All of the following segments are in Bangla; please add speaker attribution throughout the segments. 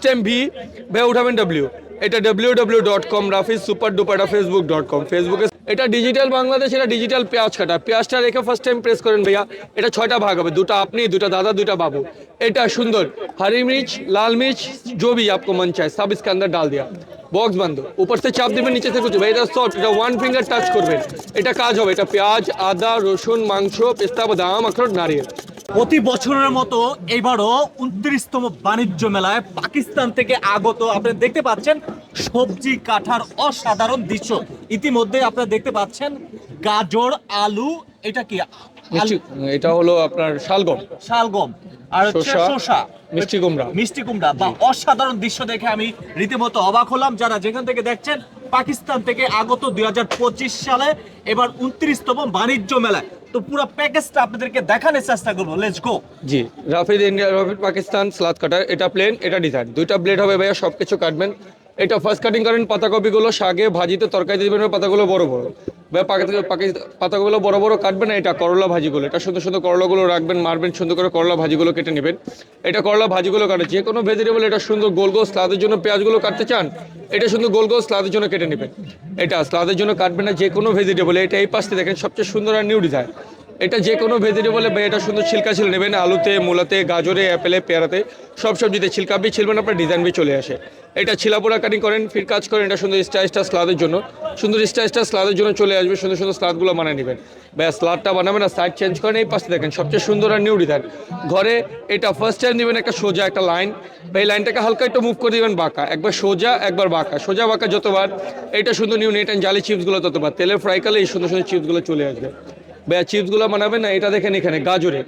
Speaker 1: ফার্স্ট টাইম ভি ভাই উঠাবেন ডাব্লিউ এটা W W dot com Rafiz super dupatta Facebook dot com ফেসবুকে এটা ডিজিটাল বাংলাদেশ এটা ডিজিটাল পেঁয়াজ কাটা পেঁয়াজটা রেখে ফার্স্ট টাইম প্রেস করেন ভাইয়া এটা ছয়টা ভাগ হবে দুটো আপনি দুটো দাদা দুটো বাবু এটা সুন্দর हरी मिर्च लाल मिर्च जो भी आपको मन चाहे सब इसके अंदर डाल दिया বক্স বান্ধ উপর থেকে চাপ দিবেন নিচে থেকে কুচবে এটা সফট এটা ওয়ান ফিঙ্গার টাচ করবেন এটা কাজ হবে এটা পেঁয়াজ আদা রসুন মাংস পেস্তা বাদাম আখরোট নারিয়েল
Speaker 2: প্রতি বছরের মতো এবারও উনত্রিশতম বাণিজ্য মেলায় পাকিস্তান থেকে আগত আপনি দেখতে পাচ্ছেন সবজি কাঠার অসাধারণ দৃশ্য। ইতিমধ্যে আপনারা দেখতে পাচ্ছেন গাজর আলু এটা কি?
Speaker 1: এটা হলো আপনার শালগম।
Speaker 2: শালগম। আর হচ্ছে
Speaker 1: শসা,
Speaker 2: শসা।
Speaker 1: মিষ্টি কুমড়া।
Speaker 2: মিষ্টি কুমড়া। বা অসাধারণ দৃশ্য দেখে আমি রীতিমতো অবাক হলাম। যারা যেখান থেকে দেখছেন পাকিস্তান থেকে আগত দুই হাজার পঁচিশ সালে এবার উনত্রিশতম বাণিজ্য মেলায় তো পুরো প্যাকেজটা আপনাদেরকে দেখানোর চেষ্টা করব। Let's go
Speaker 1: G Rafid India Rafid Pakistan, salad cutter, এটা প্লেন এটা ডিজাইন দুইটা ব্লেড হবে ভাইয়া সব কিছু কাটবেন। এটা ফার্স্ট কাটিং করেন পাতাকপিগুলো, শাকে ভাজিতে তরকারি দিবেন পাতাগুলো বড় বড়। পাতাগুলো বড় বড় কাটবেন না, এটা করলা ভাজিগুলো। এটা সুন্দর সুন্দর করলাগুলো রাখবেন, মারবেন, সুন্দর করে করলা ভাজিগুলো কেটে নেবেন। এটা করলা ভাজিগুলো কাটে, যে কোনো ভেজিটেবল এটা সুন্দর গোল গোল স্লাদের জন্য পেঁয়াজগুলো কাটতে চান, এটা সুন্দর গোল গোল স্লাদের জন্য কেটে নেবেন। এটা স্লাদের জন্য কাটবেন না, যে কোনো ভেজিটেবল এটা এই পাশে দেখেন, সবচেয়ে সুন্দর আর নিউ ডিজাইন এটা যে কোনো ভেজিটেবলে এটা সুন্দর ছিলকা ছিল। নেবেন আলুতে, মূলাতে, গাজরে, অ্যাপেলে, পেয়ারাতে, সব সবজিতে ছিলকা বি ছিলবেন আপনার ডিজাইন বি চলে আসে। এটা ছিলাপোড়া কাটিং করেন, ফির কাজ করেন, এটা সুন্দর স্টা স্টা স্লাদের জন্য। সুন্দর স্টা স্টা স্লাদের জন্য চলে আসবে, সুন্দর সুন্দর স্লাদগুলো বানিয়ে নেবেন। ব্যাস, স্লাদটা বানাবেন আর সাইড চেঞ্জ করেন, এই পাশে দেখেন, সবচেয়ে সুন্দর আর নিউ ডিজাইন ঘরে এটা ফার্স্ট টাইম নেবেন, একটা সোজা একটা লাইন এই লাইনটাকে হালকা একটু মুভ করে দিবেন, বাঁকা। একবার সোজা, একবার বাঁকা। সোজা, বাঁকা যতবার, এটা সুন্দর নিউ নেট অ্যান্ড জালি চিপসগুলো ততবার। তেলের ফ্রাই করলে এই সুন্দর সুন্দর চিপসগুলো চলে আসবে। ভাইয়া চিপসগুলো বানাবেন না এটা দেখেন এখানে গাজরে।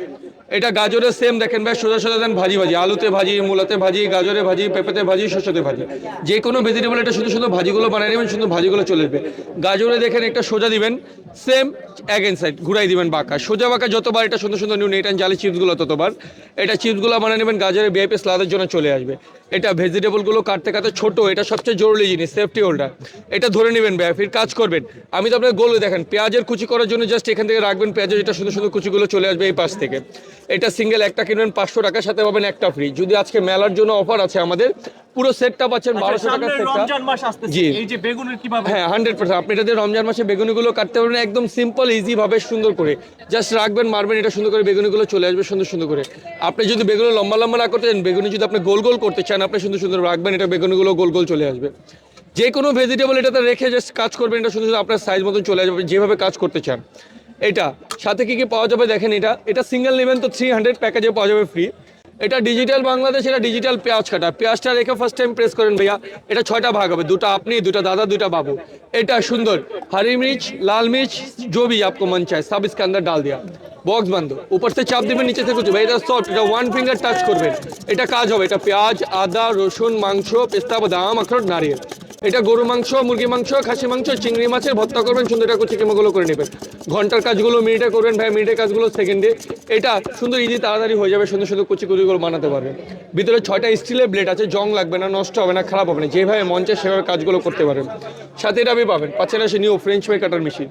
Speaker 1: এটা গাজরে সেম দেখেন ভাই, সোজা সোজা দেন ভাজি ভাজি, আলুতে ভাজি, মূলাতে ভাজি, গাজরে ভাজি, পেঁপেতে ভাজি শস্যতে ভাজি। যে কোনো ভেজিটেবল এটা শুধু শুধু ভাজিগুলো বানিয়ে নেবেন, শুধু ভাজিগুলো চলে যাবে গাজরে দেখেন একটা সোজা দিবেন সেম অ্যাগেন সাইড ঘুরাই দিবেন বাঁকা। সোজা বাঁকা যতবার এটা সুন্দর সুন্দর নিউ নেট অ্যান্ড জালি চিপসগুলো ততবার। এটা চিপসগুলো বানিয়ে নেবেন, গাজরে বিআইপি স্লাদের জন্য চলে আসবে। এটা ভেজিটেবলগুলো কাটতে কাটতে ছোট, এটা সবচেয়ে জরুরি জিনিস সেফটি হোল্ডার এটা ধরে নেবেন ভাই ফির কাজ করবেন। আমি তো আপনার গোল দেখেন, পেঁয়াজের কুচি করার জন্য জাস্ট এখান থেকে রাখবেন, পেঁয়াজের এটা সুন্দর সুন্দর কুচিগুলো চলে আসবে এই পাশ থেকে। এটা সিঙ্গেল একটা কিনবেন পাঁচশো টাকার সাথে পাবেন একটা ফ্রি যদি আজকে মেলার জন্য অফার আছে আমাদের পুরো সেটটা পাচ্ছেন বারোশো টাকার সেটটা
Speaker 2: রমজান মাস আসতেছে
Speaker 1: জি।
Speaker 2: এই যে বেগুনের কীভাবে?
Speaker 1: হ্যাঁ হান্ড্রেড পার্সেন্ট আপনি এটাতে রমজান মাসে বেগুনিগুলো কাটতে পারবেন একদম সিম্পল ইজি ভাবে সুন্দর করে। জাস্ট রাখবেন মারবেন এটা সুন্দর করে বেগুনিগুলো চলে আসবে সুন্দর সুন্দর করে। আপনি যদি বেগুনি লম্বা লম্বা না করতে চান বেগুনি যদি আপনি গোল গোল করতে চান আপনি সুন্দর সুন্দর রাখবেন এটা বেগুনিগুলো গোল গোল চলে আসবে। যে কোনো ভেজিটেবল এটাতে রেখে জাস্ট কাজ করবেন এটা সুন্দর সুন্দর আপনার সাইজ মতন চলে আসবে যেভাবে কাজ করতে চান। এটা সাথে কি কি পাওয়া যাবে দেখেন এটা এটা সিঙ্গেল নেবেন তো থ্রি হান্ড্রেড প্যাকেজে পাওয়া যাবে ফ্রি এটা ডিজিটাল বাংলাদেশ এটা ডিজিটাল পেঁয়াজ কাটা পেঁয়াজটা রেখে ফার্স্ট টাইম প্রেস করেন ভাইয়া এটা ছয়টা ভাগ হবে দুটো আপনি দুটো দাদা দুটো বাবু এটা সুন্দর हरी मिर्च लाल मिर्च जो भी आपको मन चाहे सब इसके अंदर डाल दिया বক্স বান্ধ উপর থেকে চাপ দিবেন নিচে থেকে কুচবে এটা সফট এটা ওয়ান ফিঙ্গার টাচ করবেন এটা কাজ হবে এটা পেঁয়াজ আদা রসুন মাংস পেস্তা বাদাম আখরোট নারিয়েল এটা গরু মাংস, মুরগি মাংস, খাসি মাংস, চিংড়ি মাছের ভর্তা করবেন সুন্দর এটা কুচি কিমাগুলো করে নেবেন। ঘণ্টার কাজগুলো মিনিটে করবেন ভাই মিনিটের কাজগুলো সেকেন্ডে এটা সুন্দর ইজি তাড়াতাড়ি হয়ে যাবে, সুন্দর সুন্দর কুচি কুচিগুলো বানাতে পারবেন। ভিতরে ছয়টা স্টিলের ব্লেড আছে, জং লাগবে না, নষ্ট হবে না, খারাপ হবে না। যেভাবে মঞ্চে সেভাবে কাজগুলো করতে পারবেন। সাথে এটা আপনি পাবেন, পাচ্ছেন সে new French fry cutter machine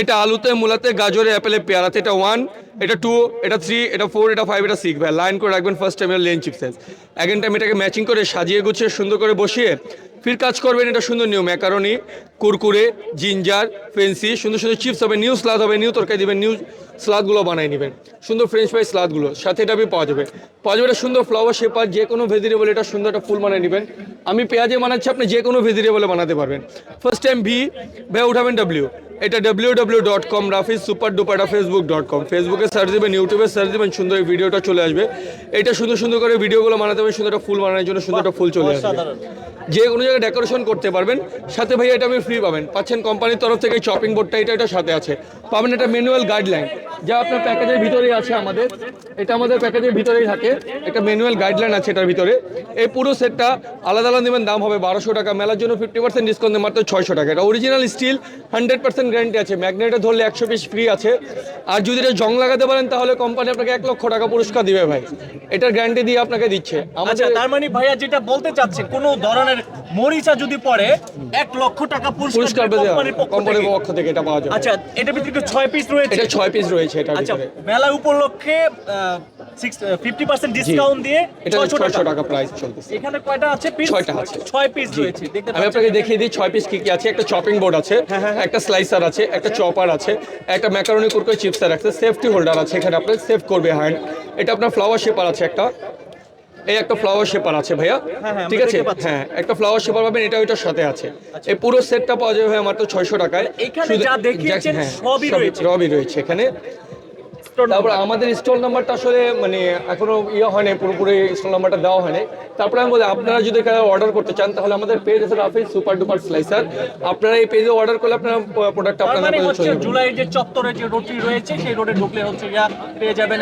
Speaker 1: এটা আলুতে, মূলাতে, গাজরে অ্যাপেলে পেয়ারাতে, এটা ওয়ান এটা টু এটা থ্রি এটা ফোর এটা ফাইভ এটা সিক্স ভাই লাইন করে রাখবেন ফার্স্ট টাইম লেন চিপসেস অ্যাগেন টাইম এটাকে ম্যাচিং করে সাজিয়ে গুছিয়ে সুন্দর করে বসিয়ে ফির কাজ করবেন এটা সুন্দর new macaroni Kurkure ginger fancy সুন্দর সুন্দর চিপস হবে নিউ স্লাদ হবে নিউ তরকারি দিবেন নিউ স্লাদগুলো বানিয়ে নেবেন। সুন্দর ফ্রেঞ্চ ফ্রাই স্লাদগুলো সাথে এটা আপনি পাওয়া যাবে। পাওয়া যাবে এটা সুন্দর ফ্লাওয়ার শেপার যে কোনো ভেজিটেবল এটা সুন্দর একটা ফুল বানিয়ে নেবেন। আমি পেঁয়াজে বানাচ্ছি, আপনি যে কোনো ভেজিটেবলে বানাতে পারবেন। ফার্স্ট টাইম ভি ভাই, উঠাবেন ডাব্লিউ এটা W W dot com Rafiz super dupatta Facebook dot com ফেসবুকে সার্চ দেবেন ইউটিউবে সার্চ দেবেন সুন্দর এই ভিডিওটা চলে আসবে। এটা সুন্দর সুন্দর করে ভিডিওগুলো বানাতে হবে সুন্দর একটা ফুল বানানোর জন্য সুন্দর একটা ফুল চলে আসবে। যে কোনো জায়গায় ডেকোরেশন করতে পারবেন সাথে ভাই এটা আপনি ফ্রি পাবেন। পাচ্ছেন কোম্পানির তরফ থেকে চপিং বোর্ডটা এটা এটা সাথে আছে। পাবেন এটা ম্যানুয়াল গাইডলাইন যা আপনার প্যাকেজের ভিতরেই আছে আমাদের। এটা আমাদের প্যাকেজের ভিতরেই থাকে। একটা ম্যানুয়াল গাইডলাইন আছে এটার ভিতরে। এই পুরো সেটটা আলাদা আলাদা নেবেন দাম হবে বারোশো টাকা। মেলার জন্য ফিফটি পার্সেন্ট ডিসকাউন্ট মাত্র ছয়শো টাকা। এটা original steel hundred percent guarantee আছে। ম্যাগনেটে ধরলে একশো পিস ফ্রি আছে। আর যদি এটা জং লাগাতে পারেন তাহলে কোম্পানি আপনাকে এক লক্ষ টাকা পুরস্কার দিবে ভাই। এটার গ্যারান্টি দিয়ে আপনাকে দিচ্ছে।
Speaker 2: আচ্ছা
Speaker 1: আমাদের
Speaker 2: তার মানে ভাইয়া যেটা বলতে চাচ্ছে কোন ধরনের মরিচা যদি পড়ে এক লক্ষ টাকা পুরস্কার
Speaker 1: পুরস্কার
Speaker 2: কোম্পানির পক্ষ থেকে।
Speaker 1: পক্ষ থেকে এটা পাওয়া যাবে।
Speaker 2: আচ্ছা এটা ভিতরে ছয় পিস রয়েছে।
Speaker 1: এটা ছয় পিস রয়েছে এটার
Speaker 2: আচ্ছা মেলা উপলক্ষে আহ, ফিফটি পার্সেন্ট ডিসকাউন্ট দিয়ে
Speaker 1: এটা
Speaker 2: ছয়শো
Speaker 1: ছয়শো
Speaker 2: টাকা।
Speaker 1: টাকা প্রাইস চলতেছে।
Speaker 2: এখানে কয়টা আছে পিস
Speaker 1: ছয়টা আছে।
Speaker 2: ছয় পিস রয়েছে দেখতে
Speaker 1: আমি আপনাকে দেখিয়ে দিই ছয় পিস কি কি আছে। একটা চপিং বোর্ড আছে
Speaker 2: হ্যাঁ,
Speaker 1: একটা স্লাইসার আছে একটা চপার আছে একটা ম্যাকারনি কুরকুরে চিপসার আছে সেফটি হোল্ডার আছে এখানে আপনার সেভ করবে হ্যান্ড এটা আপনার ফ্লাওয়ার শেপার আছে একটা। এই একটা ফ্লাওয়ার শেপার আছে ভাইয়া।
Speaker 2: হ্যাঁ, হ্যাঁ,
Speaker 1: ঠিক আছে? হ্যাঁ একটা ফ্লাওয়ার শেপার পাবেন এটা ওইটার সাথে আছে। এই পুরো সেটটা পাওয়া যাবে ভাই মাত্র ছয়শো টাকায়।
Speaker 2: এখানে যা দেখিয়েছেন
Speaker 1: হ্যাঁ,
Speaker 2: সবই রয়েছে।
Speaker 1: সবই রয়েছে এখানে। তারপর আমাদের স্টল নাম্বারটা আসলে মানে এখনও ইয়ে হয়নি পুরোপুরি স্টল নাম্বারটা দেওয়া হয়নি। তারপরে আমি বলি আপনারা যদি অর্ডার করতে চান তাহলে আমাদের পেজ আছে রাফিজ সুপার ডুপার স্লাইসার আপনারা এই পেজে অর্ডার করলে আপনারা প্রোডাক্ট আপনাদের
Speaker 2: মানে জুলাইয়ের যে চত্বরে যে রোডটি রয়েছে সেই রোডে ঢুকলে হচ্ছে পেয়ে যাবেন